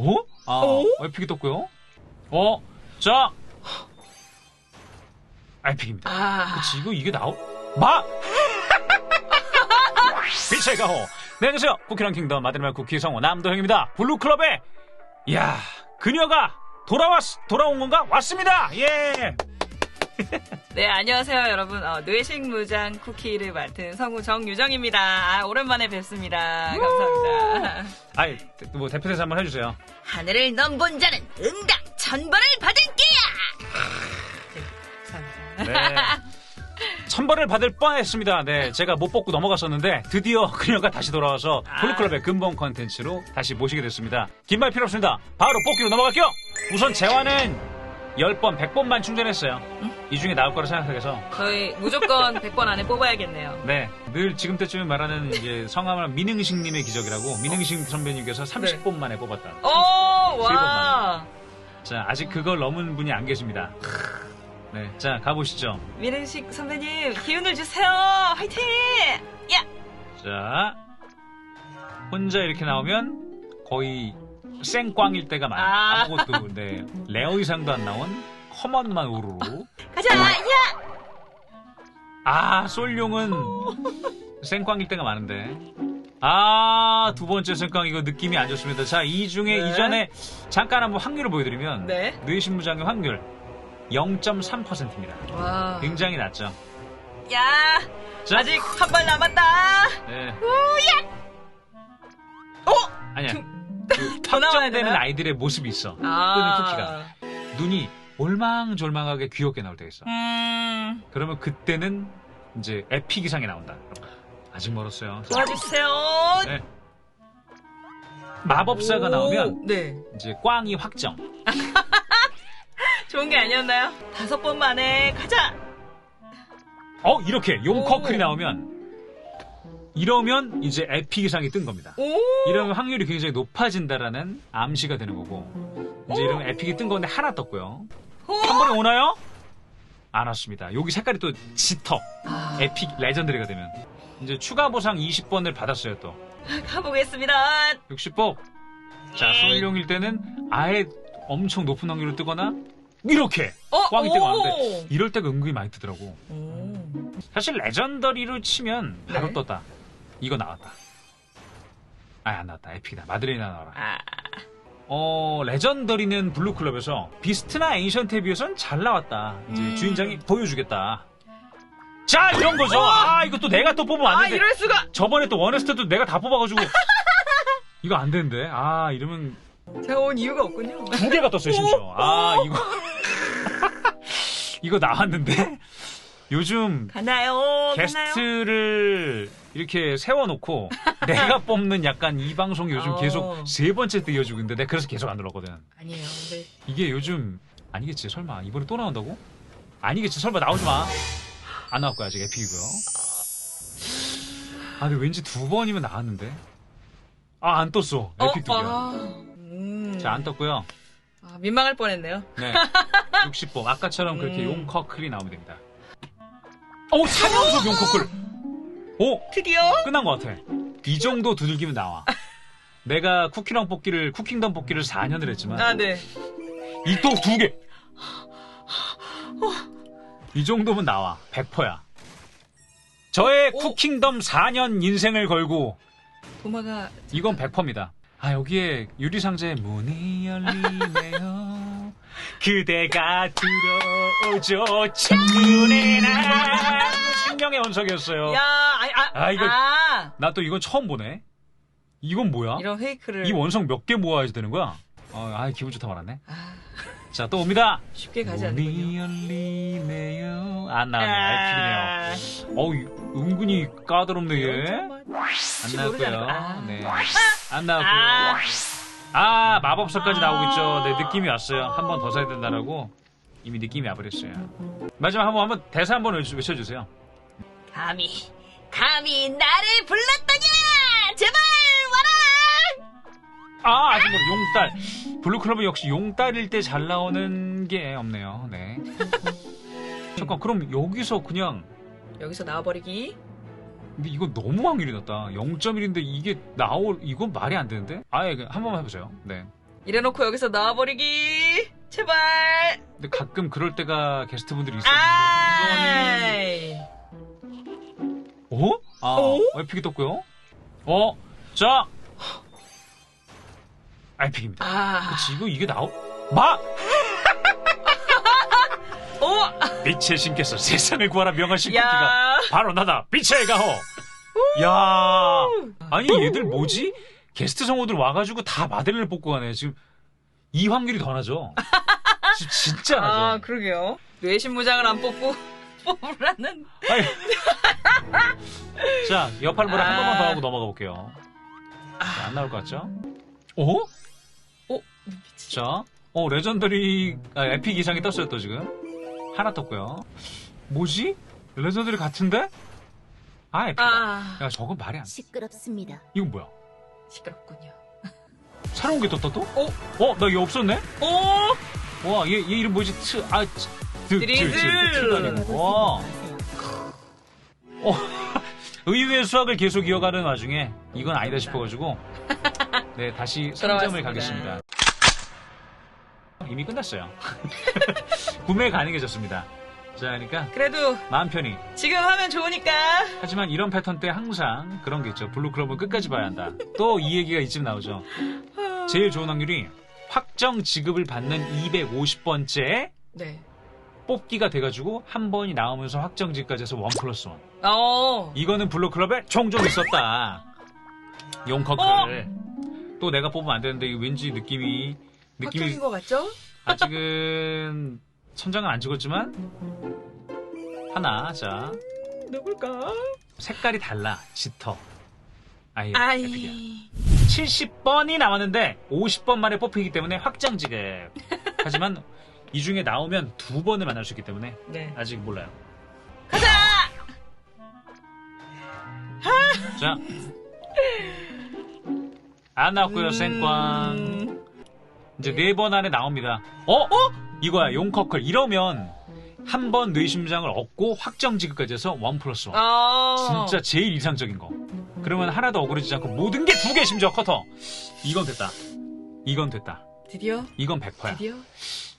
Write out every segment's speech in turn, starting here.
어? 아, 어? 에픽이 떴고요. 어, 자, 에픽입니다. 아. 그치, 이거 이게 나오, 마! 빛의 가호. 네, 안녕하세요. 쿠키랑 킹덤 마드리말 쿠키 성우 남도형입니다. 블루클럽에, 이야, 그녀가 돌아왔, 돌아온 건가? 왔습니다! 예! 네, 안녕하세요, 여러분. 어, 뇌식 무장 쿠키를 맡은 성우 정유정입니다. 아, 오랜만에 뵙습니다. 감사합니다. 아이, 뭐, 대표대사 한번 해주세요. 하늘을 넘본 자는 응당 천벌을 받을 게야! 네, 감사합니다. 네. 천벌을 받을 뻔했습니다. 네, 제가 못 뽑고 넘어갔었는데 드디어 그녀가 다시 돌아와서 아. 블루클럽의 근본 컨텐츠로 다시 모시게 됐습니다. 긴 말 필요 없습니다. 바로 뽑기로 넘어갈게요. 우선 재화는 10번, 100번만 충전했어요. 이 중에 나올 거라 생각해서 저희 무조건 100번 안에 뽑아야겠네요. 네, 늘 지금 때쯤에 말하는 이제 성함을 민흥식님의 기적이라고 민흥식 선배님께서 30번 만에 뽑았다. 오, 와! 자, 아직 그걸 넘은 분이 안 계십니다. 네, 자 가보시죠. 민은식 선배님, 기운을 주세요! 화이팅! 야! 자, 혼자 이렇게 나오면 거의 생꽝일 때가 많아요. 아. 아무것도, 네. 레어 이상도 안 나온 커먼만 우르르. 가자! 야! 아, 솔룡은 생꽝일 때가 많은데. 아, 두 번째 생꽝 이거 느낌이 안 좋습니다. 자, 이 중에 네. 이전에 잠깐 한번 확률을 보여드리면. 네. 뇌신무장의 확률 0.3%입니다. 와. 굉장히 낮죠. 야! 자, 아직 한 발 남았다! 네. 어? 아니야. 더 나와야 확정되는? 아이들의 모습이 있어. 아. 끄는 쿠키가. 눈이 올망졸망하게 귀엽게 나올 때가 있어. 음, 그러면 그때는 이제 에픽 이상이 나온다. 아직 멀었어요. 도와주세요. 네. 마법사가 오, 나오면 네. 이제 꽝이 확정. 좋은 게 아니었나요? 다섯 번 만에 가자! 어 이렇게 용커클이 오. 나오면 이러면 이제 에픽 이상이 뜬 겁니다. 오! 이러면 확률이 굉장히 높아진다라는 암시가 되는 거고 이제 이러면 에픽이 뜬 건데 하나 떴고요. 오! 한 번에 오나요? 안 왔습니다. 여기 색깔이 또 짙어. 아, 에픽 레전드리가 되면 이제 추가 보상 20번을 받았어요 또 가보겠습니다. 60복 자 솔룡일 때는 아예 엄청 높은 확률을 뜨거나 이렇게 어, 꽝이 오! 많은데 이럴 때가 은근히 많이 뜨더라고 오. 사실 레전더리로 치면 바로 네. 떴다 이거 나왔다 아 안 나왔다 에픽이다 마드레나 나와라 아, 어 레전더리는 블루클럽에서 비스트나 애니션트에 비해서는 잘 나왔다. 이제 음. 주인장이 보여주겠다. 자 이런 거죠. 아 이거 또 내가 또 뽑으면 안 아, 되는데 이럴 수가! 저번에 또 원에스트도 내가 다 뽑아가지고. 이거 안 되는데. 아 이러면 제가 온 이유가 없군요. 두 개가 떴어요 심지어. 아 이거. 이거 나왔는데 요즘 가나요? 가나요? 게스트를 이렇게 세워놓고 내가 뽑는 약간 이 방송이 요즘 어. 계속 세 번째 때 이어지고 있는데 내가 그래서 계속 안 눌렀거든 아니에요. 근데 이게 요즘 아니겠지 설마 이번에 또 나온다고? 아니겠지 설마 나오지 마. 안 나올 거야 아직 에픽이고요. 아 근데 왠지 두 번이면 나왔는데. 아 안 떴어 에픽 두 어, 개. 아, 음. 자안 떴고요. 아, 민망할 뻔했네요. 네. 60복 아까처럼 그렇게 음. 용커클이 나오면 됩니다. 오 4연속 용커클. 오 드디어? 끝난 것 같아. 이 정도 두들기면 나와. 내가 쿠키랑 뽑기를 쿠킹덤 뽑기를 4년을 했지만 아, 네. 이또두 개. 이 정도면 나와. 100%야. 저의 오. 쿠킹덤 4년 인생을 걸고 도마가 이건 100%입니다. 아 여기에 유리상자에 문이 열리네요. 그대가 들어오죠 첫눈에 나 생명의 원석이었어요. 야, 아니, 아, 아, 이거- 아, 나 또 이건 처음 보네. 이건 뭐야? 이런 페이크를 이 원석 몇 개 모아야 되는 거야? 어, 아 기분 좋다 말았네. 아, 자 또 옵니다. 쉽게 가지. 열리네요. 안 나왔네. 아, 알픽이네요. 어우, 은근히 까다롭네, 얘. 정말. 안. 나왔고요. 아. 네. 안 나왔고요. 아, 아, 마법석까지 나오고 있죠. 아. 네, 느낌이 왔어요. 한 번 더 사야 된다라고. 이미 느낌이 와버렸어요. 마지막 한번, 한번 대사 한번 외쳐- 외쳐주세요. 감히, 감히 나를 불렀더냐! 제발 와라! 아, 아직 모르 용딸. 블루클럽은 역시 용딸일 때 잘 나오는 게 없네요. 네. 잠깐, 그럼 여기서 그냥 여기서 나와버리기. 근데 이거 너무 확률이 낮다. 0.1인데 이게 나올 이건 말이 안 되는데? 아예 그한 번만 해보세요. 네. 이래놓고 여기서 나와버리기. 제발. 근데 가끔 그럴 때가 게스트분들이 있었는데 아이. 이거는 어? 아, 어? 에픽이 떴고요. 어, 자, 아, 에픽입니다. 아. 그치, 이거 이게 나오 마 오! 빛의 신께서 세상을 구하라 명하신 야. 쿠키가 바로 나다 빛의 가호. 야, 아니 얘들 뭐지? 게스트 성우들 와가지고 다 마들렌을 뽑고 가네. 지금 이 확률이 더 나죠. 지금 진짜 나죠. 아, 그러게요. 뇌신 무장을 안 뽑고 뽑으라는. 아니. 자, 옆팔보를 한 아. 번만 더 하고 넘어가 볼게요. 자, 안 나올 것 같죠? 어? 오, 자, 어, 레전더리, 아, 에픽 이상이 떴어요, 또 지금. 하나 떴고요. 뭐지? 레전더리 같은데? 아, 에픽. 아, 야, 저건 말이 안 돼. 시끄럽습니다. 이건 뭐야? 시끄럽군요. 새로운 게 떴다, 또? 오, 어, 나 얘 없었네? 오! 와, 얘, 얘 이름 뭐지? 트, 아, 트, 트, 트, 드리즐. 트, 트가 아니고. 와. 어, 의외의 수학을 계속 이어가는 와중에 이건 아니다 싶어가지고 네 다시 선점을 돌아왔습니다. 가겠습니다. 이미 끝났어요. 구매 가능해졌습니다. 자, 그러니까 그래도 마음 편히. 지금 하면 좋으니까. 하지만 이런 패턴 때 항상 그런 게 있죠. 블루클럽은 끝까지 봐야 한다. 또 이 얘기가 이쯤 나오죠. 제일 좋은 확률이 확정 지급을 받는 250번째 네. 뽑기가 돼가지고 한 번이 나오면서 확정 지급까지 해서 원 플러스 원. 어. 이거는 블루클럽에 종종 있었다. 용커크를. 또 내가 뽑으면 안 되는데 왠지 느낌이 느낌이 확정인 것 같죠? 아직은 천장은 안 찍었지만 하나 자 누굴까? 색깔이 달라 짙어. 아예 아이. 에픽이야. 70번이 남았는데 50번 만에 뽑히기 때문에 확정 지급. 하지만 이 중에 나오면 두 번을 만날 수 있기 때문에 네. 아직 몰라요. 가자! 자. 안 나왔고요, 생꽝. 음, 이제 네 번 안에 나옵니다. 어? 이거야, 용커클. 이러면 한 번 뇌심장을 얻고 확정 지급까지 해서 원 플러스 원. 어. 진짜 제일 이상적인 거. 그러면 하나도 억울해지지 않고 모든 게 두 개 심지어 커터. 이건 됐다. 이건 됐다. 드디어? 이건 100%야. 드디어?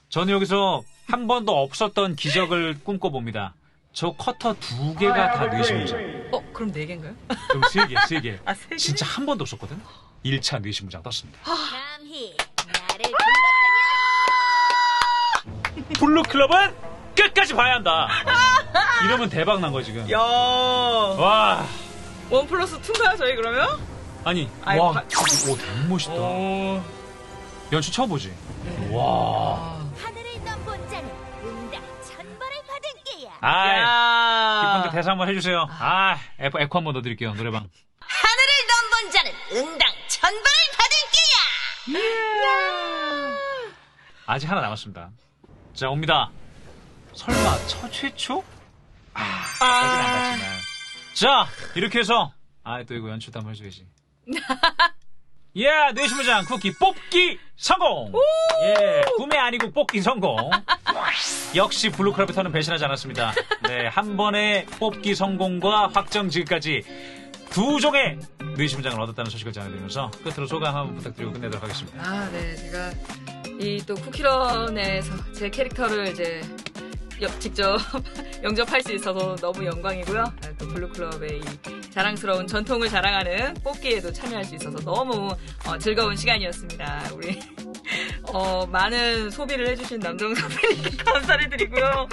저는 여기서 한 번도 없었던 기적을 꿈꿔봅니다. 저 커터 두 개가 다 뇌심장. 어, 그럼 네 개인가요? 그럼 세 개, 세 개. 아, 세 개? 진짜 한 번도 없었거든? 1차 뇌심장 떴습니다. 감히 나를 불렀더냐? 블루클럽은 끝까지 봐야 한다. 이러면 대박 난 거야, 지금. 야. 와. 원 플러스 2인가요, 저희 그러면? 아니, 아이, 와. 바- 오, 너무 멋있다. 오. 연출 처음 보지? 네. 와. 하늘을 넘본 자는 응답 천벌을 받을 게야. 아, 야. 기쁜데 대사 한번 해주세요. 아, 에코, 에코 한번 넣어드릴게요, 노래방. 하늘을 넘본 자는 응당 천벌을 받을 게야. 아직 하나 남았습니다. 자, 옵니다. 설마, 첫 최초? 아, 아직은 안 갔지만. 자, 이렇게 해서, 아, 또 이거 연출도 한번 해줘야지. 예, 뇌시무장 쿠키 뽑기 성공! 예, 구매 아니고 뽑기 성공. 역시 블루크라프터는 배신하지 않았습니다. 네, 한 번의 뽑기 성공과 확정 지급까지 두 종의 뇌시무장을 얻었다는 소식을 전해드리면서 끝으로 소감 한번 부탁드리고 끝내도록 하겠습니다. 아, 네. 제가 이 또 쿠키런에서 제 캐릭터를 이제 여- 직접 영접할 수 있어서 너무 영광이고요. 아, 또 블루클럽의 이 자랑스러운 전통을 자랑하는 뽑기에도 참여할 수 있어서 너무 어, 즐거운 시간이었습니다. 우리 어, 많은 소비를 해주신 남정 선배님께 감사를 드리고요.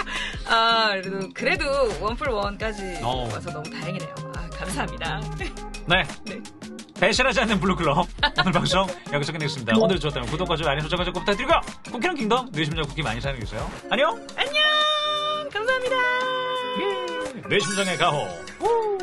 아, 그래도, 그래도 원풀 원까지 어. 와서 너무 다행이네요. 아, 감사합니다. 네. 네. 배신하지 않는 블루클럽 오늘 방송 여기서 끝내겠습니다. 오늘 좋았다면 구독과 좋아요 알림 설정까지 꼭 부탁드리고요. 쿠키랑 킹덤 뇌심장 쿠키 많이 사랑해 주세요. 안녕. 안녕! 감사합니다! 예. 뇌심장의 가호. 우!